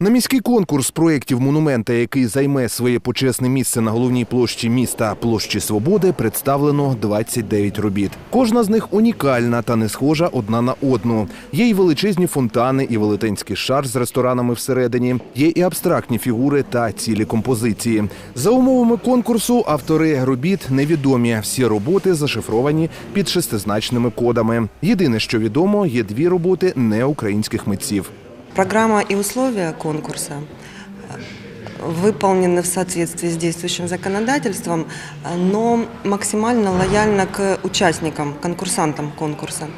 На міський конкурс проєктів монумента, який займе своє почесне місце на головній площі міста площі Свободи, представлено 29 робіт. Кожна з них унікальна та не схожа одна на одну. Є й величезні фонтани, і велетенський шар з ресторанами всередині. Є і абстрактні фігури та цілі композиції. За умовами конкурсу автори робіт невідомі. Всі роботи зашифровані під шестизначними кодами. Єдине, що відомо, є дві роботи неукраїнських митців. Программа и условия конкурса э, выполнены в соответствии с действующим законодательством, э, но максимально лояльно к участникам, конкурсантам конкурса.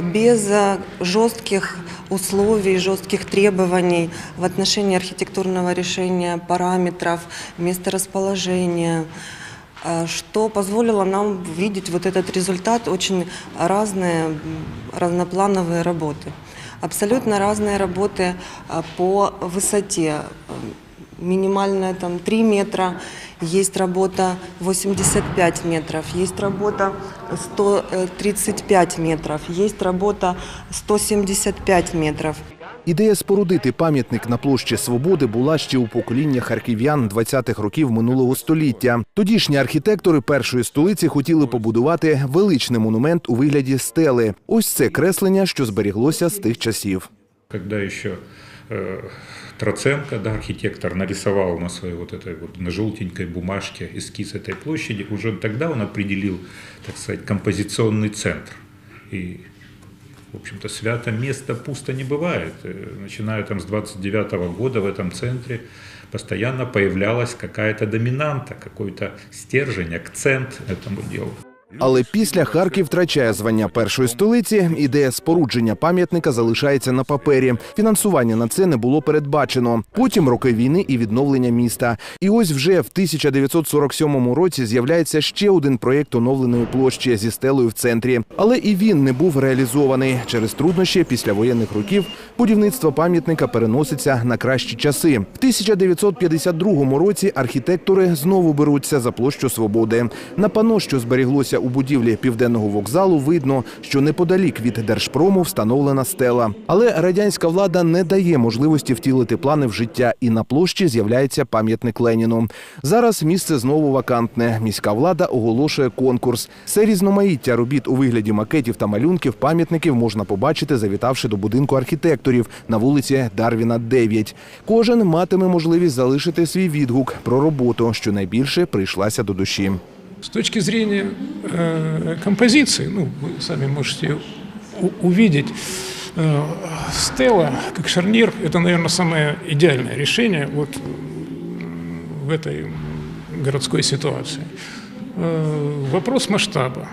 Без э, жестких условий, жестких требований в отношении архитектурного решения, параметров, месторасположения, что позволило нам видеть вот этот результат, очень разные, разноплановые работы. Абсолютно разные работы а, по высоте. М, Минимальная там 3 метра, есть работа 85 метров, есть работа 135 метров, есть работа 175 метров. Ідея спорудити пам'ятник на площі Свободи була ще у покоління харків'ян 20-х років минулого століття. Тодішні архітектори першої столиці хотіли побудувати величний монумент у вигляді стели. Ось це креслення, що зберіглося з тих часів. когда еще э, Троценко, да, архитектор, нарисовал на своей вот этой вот на желтенькой бумажке эскиз этой площади, уже тогда он определил, так сказать, композиционный центр. И, В общем-то, свято место пусто не бывает. Э, Начиная там с 29 года в этом центре постоянно появлялась какая-то доминанта, какой-то стержень, акцент этому делу. Але після Харків втрачає звання першої столиці. Ідея спорудження пам'ятника залишається на папері. Фінансування на це не було передбачено. Потім роки війни і відновлення міста. І ось вже в 1947 році з'являється ще один проєкт оновленої площі зі стелею в центрі. Але і він не був реалізований через труднощі після воєнних років. Будівництво пам'ятника переноситься на кращі часи. В 1952 році архітектори знову беруться за площу свободи. На пано, що зберіглося у будівлі південного вокзалу, видно, що неподалік від держпрому встановлена стела. Але радянська влада не дає можливості втілити плани в життя, і на площі з'являється пам'ятник Леніну. Зараз місце знову вакантне. Міська влада оголошує конкурс. Це різноманіття робіт у вигляді макетів та малюнків пам'ятників можна побачити, завітавши до будинку архітекторів на вулиці Дарвіна, 9. Кожен матиме можливість залишити свій відгук про роботу, що найбільше прийшлася до душі. С точки зрения э, композиции, ну, вы сами можете увидеть, э, стела как шарнир – это, наверное, самое идеальное решение вот в этой городской ситуации. Э, вопрос масштаба.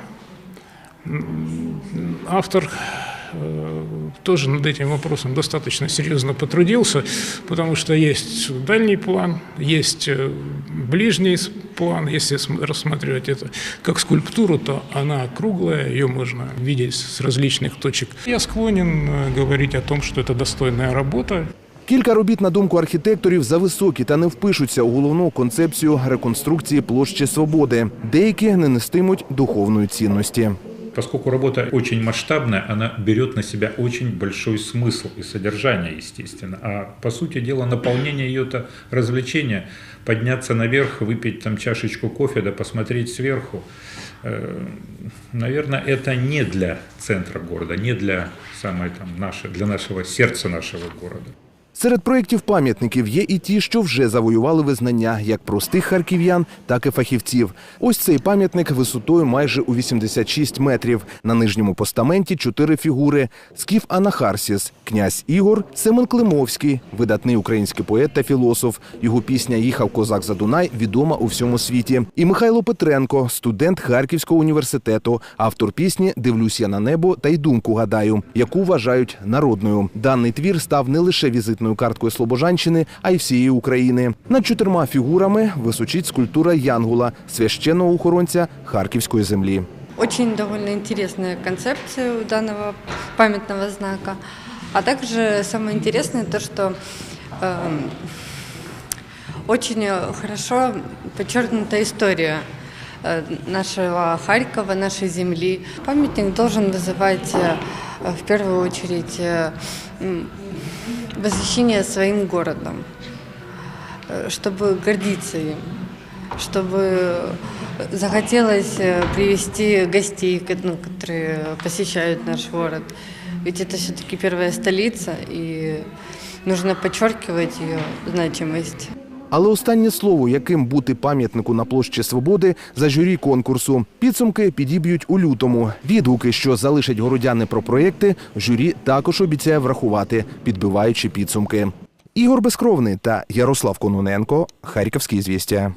Автор тоже над этим вопросом достаточно серьезно потрудился, потому что есть дальний план, есть э, ближний с- план. Если см- рассматривать это как скульптуру, то она круглая, ее можно видеть с различных точек. Я склонен э, говорить о том, что это достойная работа, Кілька робіт, на думку архітекторів, зависокі та не впишуться у головну концепцію реконструкції площі Свободи. Деякі не нестимуть духовної цінності. Поскольку работа очень масштабная, она берет на себя очень большой смысл и содержание, естественно. А по сути дела, наполнение ее это развлечение, подняться наверх, выпить там чашечку кофе, да посмотреть сверху. Э, Наверное, это не для центра города, не для самой там нашей, для нашего сердца нашего города. Серед проєктів пам'ятників є і ті, що вже завоювали визнання як простих харків'ян, так і фахівців. Ось цей пам'ятник висотою майже у 86 метрів. На нижньому постаменті чотири фігури: Скіф Анахарсіс, князь Ігор, Семен Климовський, видатний український поет та філософ. Його пісня Їхав козак за Дунай відома у всьому світі. І Михайло Петренко, студент Харківського університету, автор пісні Дивлюсь я на небо та й думку гадаю, яку вважають народною. Даний твір став не лише візитною карткою Слобожанщини, а й всієї України. Над чотирма фігурами височить скульптура Янгула, священного охоронця харківської землі. Очень довольно интересная концепция у данного памятного знака. А также самое интересное то, что эм, очень хорошо подчеркнута история э, нашего Харькова, нашей земли. Памятник должен вызывать э, в первую очередь э, м, восхищение своим городом, э, чтобы гордиться им, чтобы захотелось э, привести гостей, ко- ну, которые посещают наш город. Ведь это все-таки первая столица, и нужно подчеркивать ее значимость. Але останнє слово, яким бути пам'ятнику на площі Свободи, за журі конкурсу. Підсумки підіб'ють у лютому. Відгуки, що залишать городяни про проєкти, журі також обіцяє врахувати, підбиваючи підсумки. Ігор Безкровний та Ярослав Кононенко. Харківські звістя.